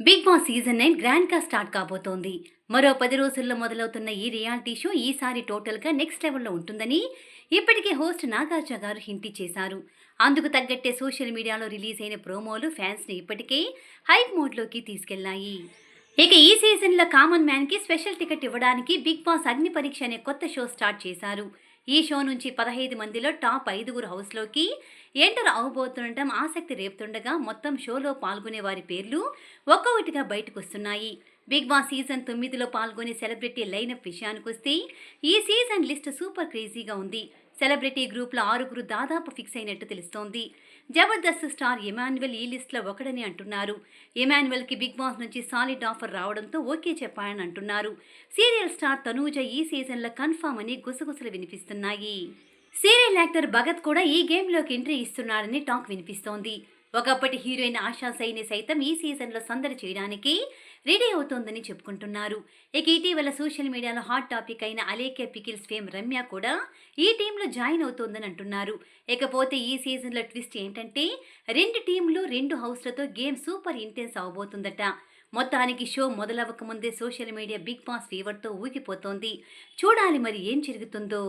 Big Boss season nine గ్రాండ్గా start కాబోతోంది. మరో పది రోజుల్లో మొదలవుతున్న ఈ రియాలిటీ షో ఈసారి టోటల్గా నెక్స్ట్ లెవెల్లో ఉంటుందని ఇప్పటికే హోస్ట్ నాగార్జున గారు హింట్ చేశారు అందుకు తగ్గట్టే సోషల్ మీడియాలో రిలీజ్ అయిన ప్రోమోలు ఫ్యాన్స్ని ఇప్పటికే హైప్ మోడ్లోకి తీసుకెళ్ళాయి ఇక ఈ సీజన్లో కామన్ మ్యాన్కి స్పెషల్ టికెట్ ఇవ్వడానికి బిగ్ బాస్ అగ్ని పరీక్ష అనే కొత్త షో స్టార్ట్ చేశారు. ఈ షో నుంచి పదహైదు మందిలో టాప్ ఐదుగురు హౌస్లోకి ఎంటర్ అవబోతుండటం ఆసక్తి రేపుతుండగా మొత్తం షోలో పాల్గొనే వారి పేర్లు ఒక్కొక్కటిగా బయటకు వస్తున్నాయి బిగ్ బాస్ సీజన్ తొమ్మిదిలో పాల్గొనే సెలబ్రిటీ లైనప్ విషయానికొస్తే ఈ సీజన్ లిస్ట్ సూపర్ క్రేజీగా ఉంది. సెలబ్రిటీ గ్రూప్లో ఆరుగురు దాదాపు ఫిక్స్ అయినట్టు తెలుస్తోంది. జబర్దస్త్ స్టార్ ఎమాన్యువల్ ఈ లిస్ట్లో ఒకడని అంటున్నారు. ఎమాన్యువల్కి బిగ్ బాస్ నుంచి సాలిడ్ ఆఫర్ రావడంతో ఓకే చెప్పాయని అంటున్నారు. సీరియల్ స్టార్ తనూజ ఈ సీజన్లో కన్ఫామ్ అని గుసగుసలు వినిపిస్తున్నాయి. సీరియల్ యాక్టర్ భగత్ కూడా ఈ గేమ్లోకి ఎంట్రీ ఇస్తున్నాడని టాక్ వినిపిస్తోంది. ఒకప్పటి హీరోయిన్ ఆశా సైని సైతం ఈ సీజన్లో సందడి చేయడానికి రెడీ అవుతోందని చెప్పుకుంటున్నారు. ఇక ఇటీవల సోషల్ మీడియాలో హాట్ టాపిక్ అయిన అలేఖ్య పికిల్స్ ఫేమ్ రమ్య కూడా ఈ టీంలో జాయిన్ అవుతోందని అంటున్నారు. ఇకపోతే ఈ సీజన్లో ట్విస్ట్ ఏంటంటే రెండు టీంలు రెండు హౌస్లతో గేమ్ సూపర్ ఇంటెన్స్ అవబోతుందట. మొత్తానికి షో మొదలవ్వక ముందే సోషల్ మీడియా బిగ్ బాస్ ఫీవర్తో ఊగిపోతోంది. చూడాలి మరి ఏం జరుగుతుందో.